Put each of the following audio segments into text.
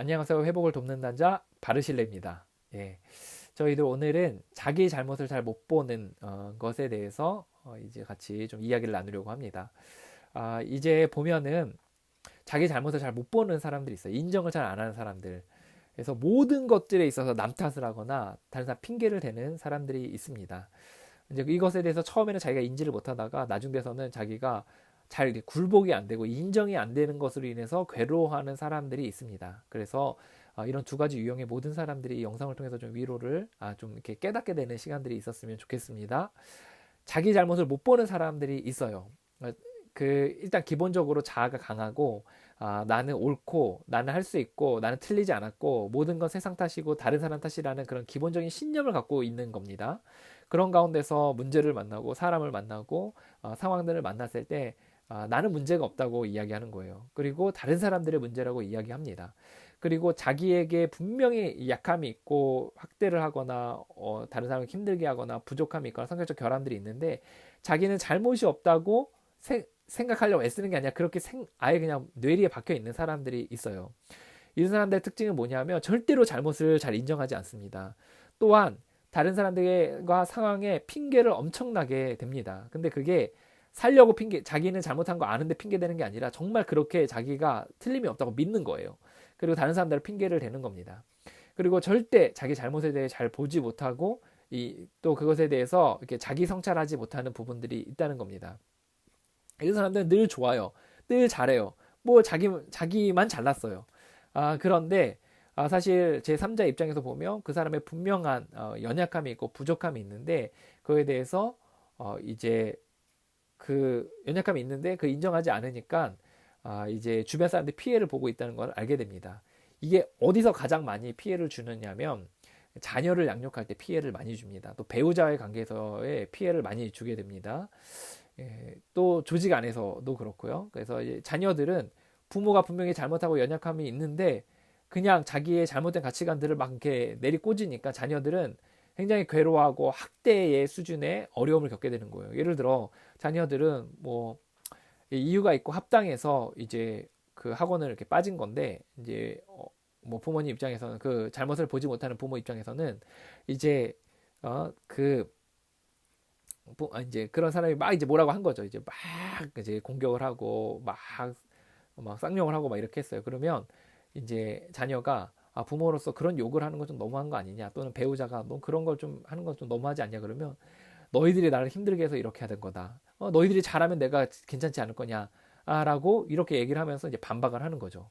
안녕하세요. 회복을 돕는 남자 바르실레입니다. 예. 저희들 오늘은 자기 잘못을 잘 못 보는 어, 것에 대해서 어, 이제 같이 좀 이야기를 나누려고 합니다. 아, 이제 보면은 자기 잘못을 잘 못 보는 사람들이 있어요. 인정을 잘 안 하는 사람들. 그래서 모든 것들에 있어서 남 탓을 하거나 다른 사람 핑계를 대는 사람들이 있습니다. 이제 이것에 대해서 처음에는 자기가 인지를 못 하다가 나중 돼서는 자기가 잘 굴복이 안 되고 인정이 안 되는 것으로 인해서 괴로워하는 사람들이 있습니다. 그래서 어, 이런 두 가지 유형의 모든 사람들이 이 영상을 통해서 좀 위로를 아, 좀 이렇게 깨닫게 되는 시간들이 있었으면 좋겠습니다. 자기 잘못을 못 보는 사람들이 있어요. 어, 그 일단 기본적으로 자아가 강하고 아, 나는 옳고 나는 할 수 있고 나는 틀리지 않았고 모든 건 세상 탓이고 다른 사람 탓이라는 그런 기본적인 신념을 갖고 있는 겁니다. 그런 가운데서 문제를 만나고 사람을 만나고 어, 상황들을 만났을 때 아, 나는 문제가 없다고 이야기하는 거예요. 그리고 다른 사람들의 문제라고 이야기합니다. 그리고 자기에게 분명히 약함이 있고 확대를 하거나 어, 다른 사람을 힘들게 하거나 부족함이 있거나 성격적 결함들이 있는데 자기는 잘못이 없다고 세, 생각하려고 애쓰는 게 아니라 그렇게 생, 아예 그냥 뇌리에 박혀 있는 사람들이 있어요. 이런 사람들의 특징은 뭐냐면 절대로 잘못을 잘 인정하지 않습니다. 또한 다른 사람들과 상황에 핑계를 엄청나게 됩니다. 근데 그게 살려고 핑계, 자기는 잘못한 거 아는데 핑계 대는 게 아니라 정말 그렇게 자기가 틀림이 없다고 믿는 거예요. 그리고 다른 사람들을 핑계를 대는 겁니다. 그리고 절대 자기 잘못에 대해 잘 보지 못하고 이, 또 그것에 대해서 이렇게 자기 성찰하지 못하는 부분들이 있다는 겁니다. 이런 사람들은 늘 좋아요. 늘 잘해요. 뭐 자기, 자기만 잘났어요. 아, 그런데 아, 사실 제 3자 입장에서 보면 그 사람의 분명한 어, 연약함이 있고 부족함이 있는데 그에 대해서 어, 이제 그 연약함이 있는데 그 인정하지 않으니까 아, 이제 주변 사람들이 피해를 보고 있다는 걸 알게 됩니다. 이게 어디서 가장 많이 피해를 주느냐면 자녀를 양육할 때 피해를 많이 줍니다. 또 배우자의 관계에서의 피해를 많이 주게 됩니다. 예, 또 조직 안에서도 그렇고요. 그래서 자녀들은 부모가 분명히 잘못하고 연약함이 있는데 그냥 자기의 잘못된 가치관들을 막 이렇게 내리꽂으니까 자녀들은 굉장히 괴로워하고 학대의 수준의 어려움을 겪게 되는 거예요. 예를 들어 자녀들은 뭐 이유가 있고 합당해서 이제 그 학원을 이렇게 빠진 건데 이제 어, 뭐 부모님 입장에서는 그 잘못을 보지 못하는 부모 입장에서는 이제 어그 아, 이제 그런 사람이 막 이제 뭐라고 한 거죠. 이제 막 이제 공격을 하고 막 막 쌍욕을 하고 막 이렇게 했어요. 그러면 이제 자녀가 아, 부모로서 그런 욕을 하는 건 좀 너무한 거 아니냐 또는 배우자가 너 그런 걸 좀 하는 건 좀 너무하지 않냐 그러면 너희들이 나를 힘들게 해서 이렇게 하는 거다. 어, 너희들이 잘하면 내가 괜찮지 않을 거냐. 아, 라고 이렇게 얘기를 하면서 이제 반박을 하는 거죠.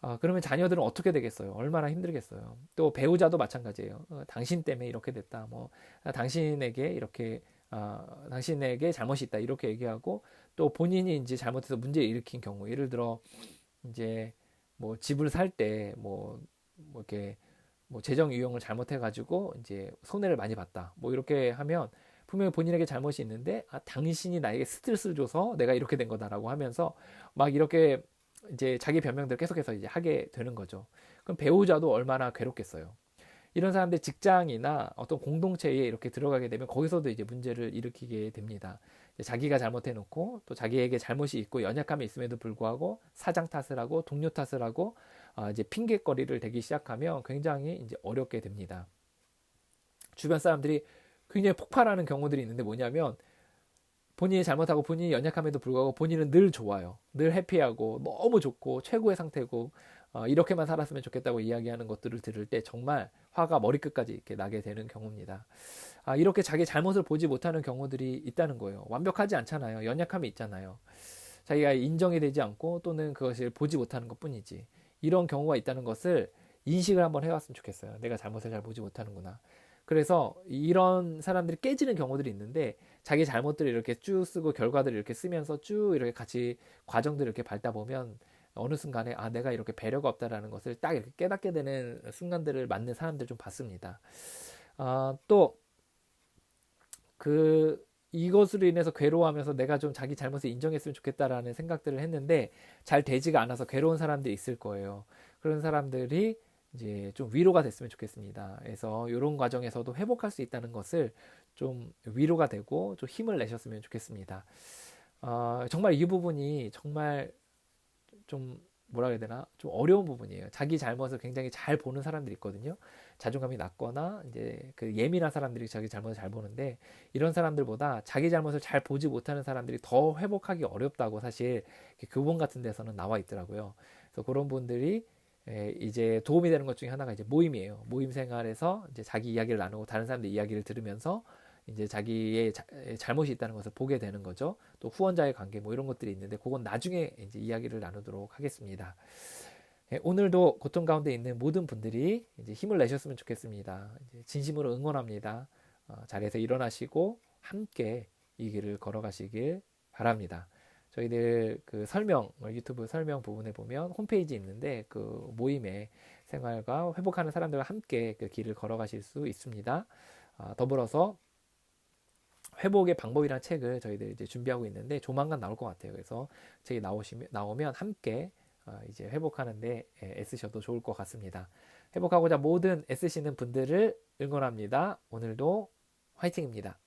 아, 그러면 자녀들은 어떻게 되겠어요? 얼마나 힘들겠어요? 또 배우자도 마찬가지예요. 어, 당신 때문에 이렇게 됐다. 뭐, 아, 당신에게 이렇게, 아, 당신에게 잘못이 있다. 이렇게 얘기하고 또 본인이 이제 잘못해서 문제 일으킨 경우, 예를 들어, 이제 뭐 집을 살 때 뭐 뭐 이렇게 뭐 재정 유형을 잘못해 가지고 이제 손해를 많이 봤다. 뭐 이렇게 하면 분명히 본인에게 잘못이 있는데 아 당신이 나에게 스트레스를 줘서 내가 이렇게 된 거다라고 하면서 막 이렇게 이제 자기 변명들을 계속해서 이제 하게 되는 거죠. 그럼 배우자도 얼마나 괴롭겠어요. 이런 사람들 직장이나 어떤 공동체에 이렇게 들어가게 되면 거기서도 이제 문제를 일으키게 됩니다. 자기가 잘못해놓고 또 자기에게 잘못이 있고 연약함이 있음에도 불구하고 사장 탓을 하고 동료 탓을 하고 아, 이제 핑계거리를 대기 시작하면 굉장히 이제 어렵게 됩니다. 주변 사람들이 굉장히 폭발하는 경우들이 있는데 뭐냐면 본인이 잘못하고 본인이 연약함에도 불구하고 본인은 늘 좋아요. 늘 해피하고 너무 좋고 최고의 상태고 어, 이렇게만 살았으면 좋겠다고 이야기하는 것들을 들을 때 정말 화가 머리끝까지 이렇게 나게 되는 경우입니다. 아, 이렇게 자기 잘못을 보지 못하는 경우들이 있다는 거예요. 완벽하지 않잖아요. 연약함이 있잖아요. 자기가 인정이 되지 않고 또는 그것을 보지 못하는 것 뿐이지. 이런 경우가 있다는 것을 인식을 한번 해왔으면 좋겠어요. 내가 잘못을 잘 보지 못하는구나. 그래서 이런 사람들이 깨지는 경우들이 있는데 자기 잘못들을 이렇게 쭉 쓰고 결과들을 이렇게 쓰면서 쭉 이렇게 같이 과정들을 이렇게 밟다 보면 어느 순간에 아 내가 이렇게 배려가 없다라는 것을 딱 이렇게 깨닫게 되는 순간들을 맞는 사람들 좀 봤습니다. 아, 또 그 이것으로 인해서 괴로워하면서 내가 좀 자기 잘못을 인정했으면 좋겠다라는 생각들을 했는데 잘 되지가 않아서 괴로운 사람들이 있을 거예요. 그런 사람들이 이제 좀 위로가 됐으면 좋겠습니다. 그래서 이런 과정에서도 회복할 수 있다는 것을 좀 위로가 되고 좀 힘을 내셨으면 좋겠습니다. 어, 정말 이 부분이 정말 좀 뭐라 해야 되나 좀 어려운 부분이에요. 자기 잘못을 굉장히 잘 보는 사람들이 있거든요. 자존감이 낮거나 이제 그 예민한 사람들이 자기 잘못을 잘 보는데 이런 사람들보다 자기 잘못을 잘 보지 못하는 사람들이 더 회복하기 어렵다고 사실 교본 같은 데서는 나와 있더라고요. 그래서 그런 분들이 에, 이제 도움이 되는 것 중에 하나가 이제 모임이에요. 모임 생활에서 이제 자기 이야기를 나누고 다른 사람들 이야기를 들으면서 이제 자기의 자, 잘못이 있다는 것을 보게 되는 거죠. 또 후원자의 관계 뭐 이런 것들이 있는데 그건 나중에 이제 이야기를 나누도록 하겠습니다. 예, 오늘도 고통 가운데 있는 모든 분들이 이제 힘을 내셨으면 좋겠습니다. 진심으로 응원합니다. 어, 자리에서 일어나시고 함께 이 길을 걸어가시길 바랍니다. 저희들 그 설명 유튜브 설명 부분에 보면 홈페이지 있는데 그 모임의 생활과 회복하는 사람들과 함께 그 길을 걸어가실 수 있습니다. 아, 더불어서 회복의 방법이라는 책을 저희들 이제 준비하고 있는데 조만간 나올 것 같아요. 그래서 책이 나오시면 나오면 함께 어, 이제 회복하는데 예, 애쓰셔도 좋을 것 같습니다. 회복하고자 모든 애쓰시는 분들을 응원합니다. 오늘도 화이팅입니다.